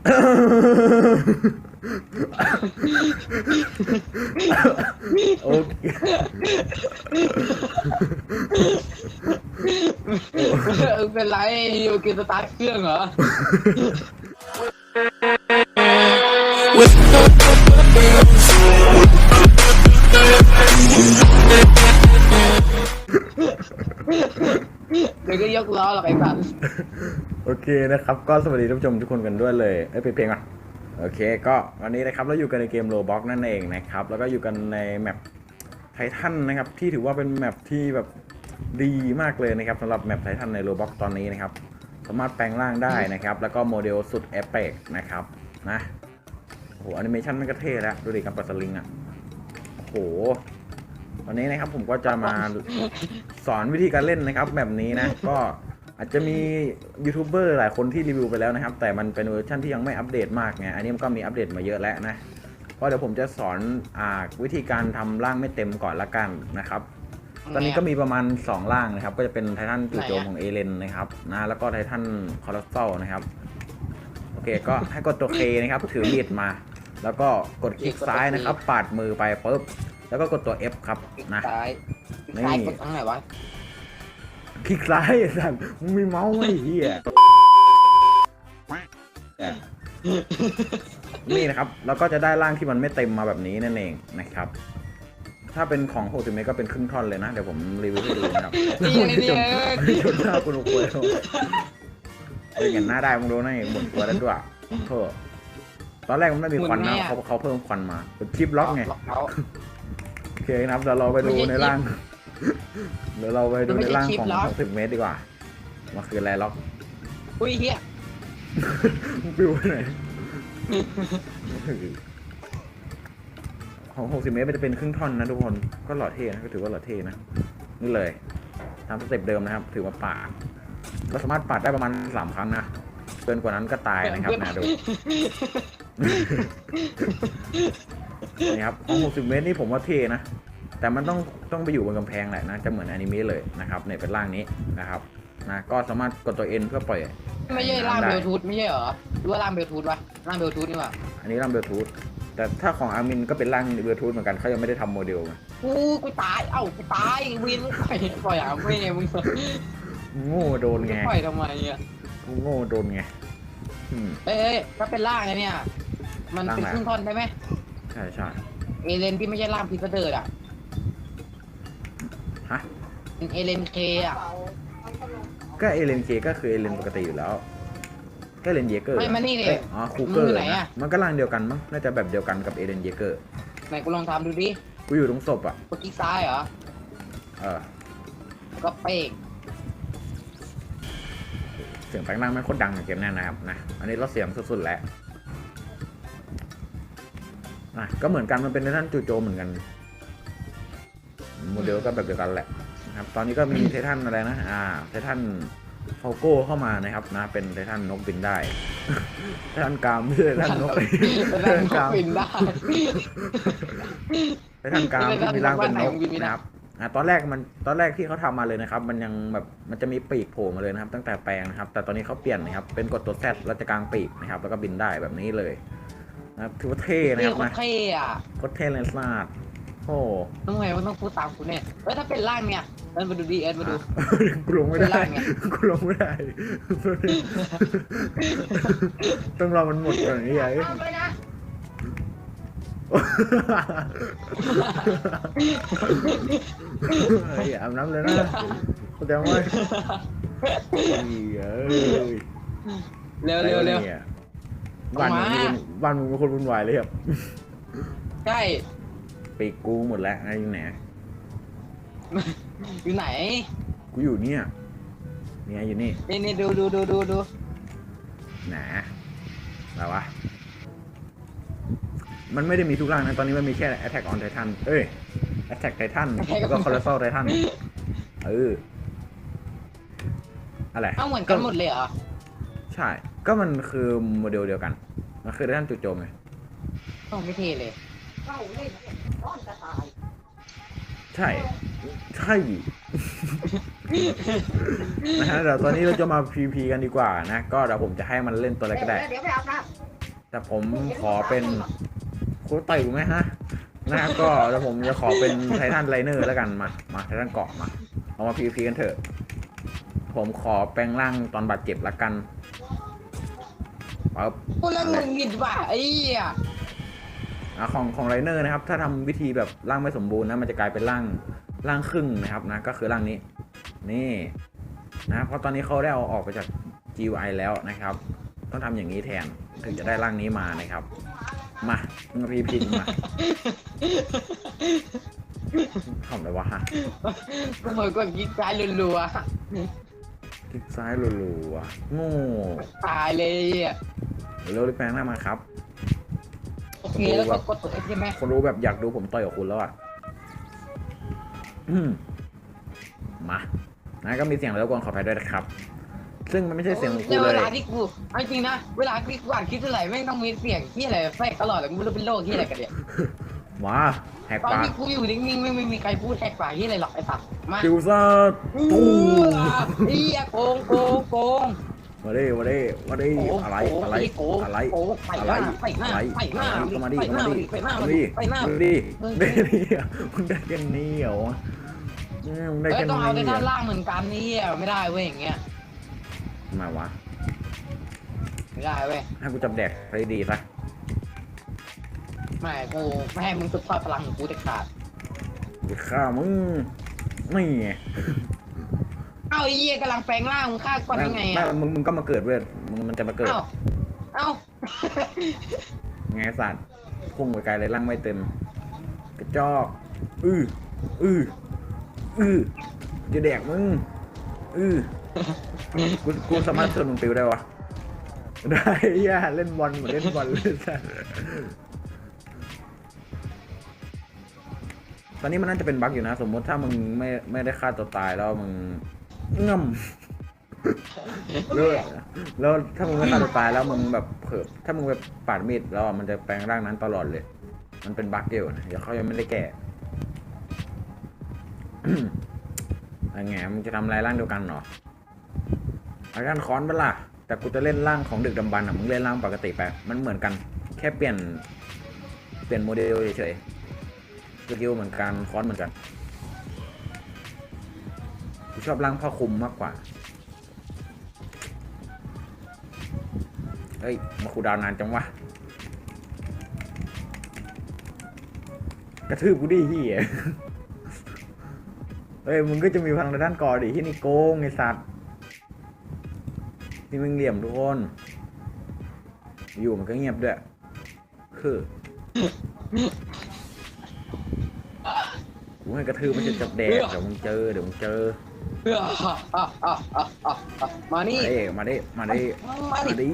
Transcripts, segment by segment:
โอเคเออเป็นไรอยู่กินสตาร์ทเครื่องเหรอ เดี๋ยวก็ยกล้อหรอกไอ้สัตว์ โอเคนะครับ ก็สวัสดีท่านผู้ชมทุกคนกันด้วยเลย เอ้ยเพลงเพลงก่อนโอเค ก็วันนี้นะครับเราอยู่กันในเกมโ b บ็อกนั่นเองนะครับ แล้วก็อยู่กันในแมปไททันนะครับ ที่ถือว่าเป็นแมปที่แบบดีมากเลยนะครับสำหรับแมปไททันในโ b บ็อกตอนนี้นะครับ สามารถแปลงร่างได้นะครับ แล้วก็โมเดลสุดเอฟเฟกนะครับ นะโอ้โหแอนิเมชันมันก็เท่แล้ว ดูดิการปัดสลิงอะโอ้โหวันนี้นะครับผมก็จะมาสอนวิธีการเล่นนะครับแบบนี้นะ ก็ อาจจะมียูทูบเบอร์หลายคนที่รีวิวไปแล้วนะครับ แต่มันเป็นเวอร์ชันที่ยังไม่อัปเดตมากไง อันนี้มันก็มีอัปเดตมาเยอะแล้วนะก็เดี๋ยวผมจะสอนอ่าวิธีการทำร่างไม่เต็มก่อนละกันนะครับ ตอนนี้ก็มีประมาณ 2 ร่างนะครับ ก็จะเป็นไททันจู่โจมของเอเลนนะครับนะแล้วก็ไททันคอร์สโตนะครับ โอเค ก็ให้กดตัว K นะครับ ถือมีดมา แล้วก็กดคลิกซ้ายนะครับ ปาดมือไปปุ๊บ แล้วก็กดตัว F ครับคลิกนะซ้ายคลิกนี่ซ้ายกดทั้งไหนวะ คลิกซ้ายไอ้สัตว์มึงมีเมาส์ไหมไอ้เฮียนี่นะครับแล้วก็จะได้ร่างที่มันไม่เต็มมาแบบนี้นั่นเองนะครับ ถ้าเป็นของโฮติเมก็เป็นครึ่งท่อนเลยนะ เดี๋ยวผมรีวิวให้ดูนะครับนี่ไงนี่ไงจนหน้าคุณโอ้ยเป็นอย่างหน้าได้มึงดูนะหมดตัวแล้วด้วยโทษตอนแรกมันไม่มีควันนะเขาเขาเพิ่มควันมาเป็นคลิปล็อกไงล็อกเขาโอเคนะครับเดี๋ยวเราไปดูไม่ใช่ในร่าง เดี๋ยวเราไปดูมันไม่ในใช่ร่างคลิปของล็อก60เมตรดีกว่ามันคืออะไรล็อกอุ้ยเฮียมึงปิวไปไหนของ60เมตรมันจะเป็นครึ่งท่อนนะทุกคน ก็หล่อเท่นะก็ถือว่าหล่อเท่นะนี่เลยตามสเต็ปเดิมนะครับ ถือว่าปาดเราสามารถปาดได้ประมาณสามครั้งนะเกินกว่านั้นก็ตายนะครับนะดูนี่ครับของ60เมตรนี่ผมว่าเท่นะ แต่มันต้องต้องไปอยู่บนกำแพงแหละนะ จะเหมือนอนิเมะเลยนะครับเนี่ยเป็นร่างนี้นะครับนะก็สามารถกดตัว N เพื่อปล่อย ไม่ใช่ร่างได้เบลทูธไม่ใช่เหรอหรือว่าร่างเบลทูธวะร่างเบลทูธนี่หว่าอันนี้ร่างเบลทูธแต่ถ้าของอาร์มินก็เป็นร่างเบลทูธเหมือนกันเขายังไม่ได้ทำโมเดลไงกูกูตายเอ้ากูตายวินปล่อยปล่อยอะไม่ไงมึงโง่โดนจะไงปล่อยทำไมอะโง่โดนไงอืมเอ้ยเอ้ยถ้าเป็นร่างไงเนี่ย มันเป็นร่างอะไรครึ่งท่อนได้ไหมใช่ใช่เอเลนที่ไม่ใช่ร่างพิซซ่าเดอร์อะฮะ เป็นเอเลนเคอะ ก็เอเลนเคก็คือเอเลนปกติอยู่แล้ว ก็เอเลนเยเกอร์ไม่มานี่ดิเอ้ยอ๋อคูเกอมึงอยู่ร์ไหนอะมันก็ร่างเดียวกันมั้งน่าจะแบบเดียวกันกับเอเลนเยเกอร์ไหนกูลองทำดูดิกูอยู่ตรงศพอะกดคลิกซ้ายเหรอเออก็เป้งเสียงแปลงร่างมันโคตรดังในเกมแน่นะครับนะอันนี้เราเสียงสุดๆแล้วนะก็เหมือนกันมันเป็นในท่านจู่โจมเหมือนกันโมเดลก็แบบเดียวกันแหละนะครับ ตอนนี้ก็มีไททันอะไรนะ อ่า ไททันฟอลโก้เข้ามานะครับนะ เป็นไททันนกบินได้ ไททันกรามไม่ใช่ไททันนกไทแล้วทันกก็รามบินได้ไททันกรามที่มีร่างเป็นนกไททันกรามบินไม่ได้นะครับอ่าตอนแรกมันตอนแรกที่เขาทำมาเลยนะครับ มันยังแบบมันจะมีปีกโผล่มาเลยนะครับ ตั้งแต่แปลงนะครับ แต่ตอนนี้เขาเปลี่ยนนะครับ เป็นกดตัวแซดแล้วจะกลางปีกนะครับ แล้วก็บินได้แบบนี้เลยนะครับถือว่าเท่นะนี่ครับโคตนะรเท่อะโคตรเท่เลยสนาด โอ้ทำไมมันต้องพูดตามกูเนี่ยเอ้ยถ้าเป็นร่างเนี่ยเอ็นมาดูดิเอ็นมาดูกูลงไม่ได้เป็นไรไงกูลงไม่ได้ต้องรอมันหมดก่อนนี่ไงเอาไปนะเฮ้ยอาบน้ำเลยนะเข้าใจไหมเฮ้ยเอ้ยเร็วเร็วเร็วนี่ยบ้านมึงเอามาเป็นบ้านมึงเป็นคนวุ่นวายเลยครับใช่ ปีกกูหมดแล้วไอ้อยู่ไหน อยู่ไหน กูอยู่เนี่ย เนี่ยอยู่นี่นี่นี่ดูดูดูดูดูหนาอะไรวะ มันไม่ได้มีทุกร่างนะ ตอนนี้มันมีแค่ Attack on Titan เอ้ย Attack Titan แล้วก็ Colossal Titan เออ อะไรเอ้าเหมือนกันหมดเลยเหรอ ใช่ ก็มันคือโมเดลเดียวกัน มันคือ Titan จู่โจมไงโอ้ไม่เท่เลยใช่ ใช่นะฮะเดี๋ยวตอนนี้เราจะมา PVP กันดีกว่านะ ก็เดี๋ยวผมจะให้มันเล่นตัวอะไรก็ได้ เดี๋ยวไปอาบน้แต่ผมขอเป็นโค้ชต่อยกูไหมฮะนะครับก็แต่ผมจะขอเป็นไททันไลเนอร์แล้วกันมา มาไททันเกาะมา เอามาพีพีกันเถอะ ผมขอแปลงร่างตอนบาดเจ็บละกันปั๊บพูดแล้วมึงหงิดว่ะไอ้เหี้ยอะ ของของไลเนอร์นะครับ ถ้าทำวิธีแบบร่างไม่สมบูรณ์นะมันจะกลายเป็นร่างร่างครึ่งนะครับนะก็คือร่างนี้ นี่นะเพราะตอนนี้เขาได้เอาออกไปจาก GUI แล้วนะครับ ต้องทำอย่างนี้แทนถึงจะได้ร่างนี้มานะครับ มามึงพีพิมพ์มาทำอะไรวะฮะกูเหมือนกับยิงซ้ายรัวคลิกซ้ายรัวๆโง่ๆตายเลยอะเร็วรีบแปลงหน้ามาครับ โอเคแล้วก็กดตัวเอฟใช่ไหมคนรู้แบบอยากดูผมต่อยกับคุณแล้วอะอืมมานะก็มีเสียงแล้วกวนขออภัยด้วยนะครับ ซึ่งมันไม่ใช่เสียงของกูแล้วเลเวยลาที่กูเอาจริงนะ เวลาที่กูอ่านคลิปเท่าไหร่ไม่งต้องมีเสียงที่อะไรแทรกตลอดเลยกูไม่รู้เป็นโรคที่อะไรกันเนี่ยมาแหกตอนปากที่กูอยู่นิ่งๆไม่ไม่มีใครพูดแหกปากที่อะไรหรอกไอ้สัตว์มาคิวซ่าอู้ตูมเฮียโกงโกงโกง มาดิมาดิมาดิโกงอะไรโกงอะไรโกงอะไรโกงไปอะหไรน้าไปหน้าอะไรไปหน้าอะไรก็มาดิไปก็มาดิไปหน้ามาไปดิไปหน้ามาดิมึงได้ดิมึงได้แค่นี้เหรออืมมึงได้เอ้แค่ยต้องเอาในนี้ด้านเหรอล่างเหมือนกันนี่อะไม่ได้เว้ยอย่างเงี้ยทำไมวะไม่ได้เว้ยให้กูจับแดกไปดีซะไม่กูไม่ให้มึงสุดทอดพลังของกูเด็ดขาดกูฆ่ามึงนี่ไงเอ้า ไอ้เหี้ยกำลังแปลงร่างมึงฆ่าก่อนยังไงม่อะมึงมึงก็มาเกิดเว้ยมึงมันจะมาเกิด เอ้าเอ้าไงสัตว์พุ่งไปไกลเลยร่างไม่เต็ม กระจอก อืออืออือจะแดกมึง อือกูกูสามารถชนมึงปิวได้วะ ได้ย่าเล่นบอลเหมือนเล่นบอลเลยสัตว์ตอนนี้มันน่าจะเป็นบั๊กอยู่นะ สมมติถ้ามึงไม่ไม่ได้ฆ่าตัวตายแล้วมึง ง่ำแล้วแล้วถ้ามึงไม่ฆ่าตัวตายแล้วมึงแบบเผลอถ้ามึงไปปาดมีดแล้วอะมันจะแปลงร่างนั้นตลอดเลย มันเป็นบั๊กอยู่นะเดี๋ยวเขายังไม่ได้แก้อะไรไงมึงจะทำลายร่างเดียวกันเหรออาการค้อนเปะล่าแต่กูจะเล่นร่างของดึกดำบรรพ์อะมึงเล่นร่างปกติไปมันเหมือนกัน แค่เปลี่ยน เปลี่ยนโมเดลเฉยๆสกิลเหมือนกันค้อนเหมือนกันกู ชอบร่างผ้าคลุมมากกว่า เฮ้ย มาคูดาวนานจังวะ กระทืบกูดิเฮียเฮ้ย มึงก็จะมีพลังในด้านก่อดิที่นี่โกงไอสัตว์นี่มึงเหลี่ยมทุกคน อยู่มันก็เงียบด้วย คือกูให้กระทืบม่ใช่จับแดกเดี๋ยวมึงเจอ เดี๋ยวมึงเจอ เอ้ออะอะอะอะอะมานี่ มาดิ มาดิ มาดิ มาดิมาดิ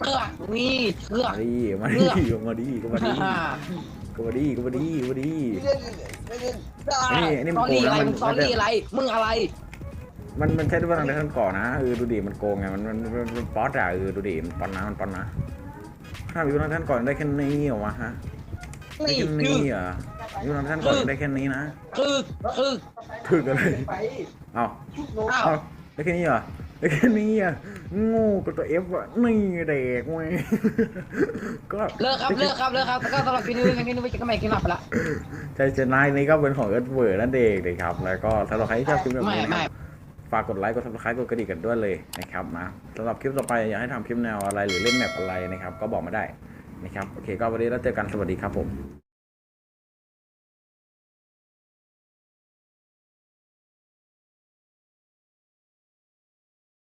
เถือกนี่เถือกมาดิ มาดิ มาดิ ก็มาดิฮ่าก็มาดิก็มาดิก็มาดินี่นี่ซมันอรี่อะไรโกงนะมันมึงซอรี่อะไร มึงอะไร มันมันใช้ด้วยพลังในขั้นก่อนนะเออดูดิมันโกงไงมันมันมันมันป๊อตอะเออดูดิมันป๊อตนะมันป๊อตนะถ้ามีพลังท่านก่อนได้แค่นี้เหรอวะฮะได้นี่แค่คืนี้อเหรอ มีพลังท่านก่อนได้แค่นี้นะคือคือถึกอะไรเอาอ้าวเอาได้แค่นี้เหรอได้แค่นี้อะโง่กับตัวเอฟอะนี่เด็กเว้ยก็เลิกครับเลิกครับเลิกครับแล้วก็สำหรับคลิปนี้กันที่นี่ไปจะก็ไม่กินหลับไปละใจเจนายนี้ก็เป็นของเอิร์ธเวิร์ดนั่นเองนะครับ แล้วก็สำหรับใครที่ชอบคลิปแบบไม่นี้นะคไม่รับฝากกดไลค์กด subscribe กดกระดิ่งกันด้วยเลยนะครับนะสำหรับคลิปต่อไปอยากให้ทำคลิปแนวอะไรหรือเล่นแมปอะไรนะครับ ก็บอกมาได้นะครับ โอเค ก็วันนี้เราเจอกันสวัสดีครับผม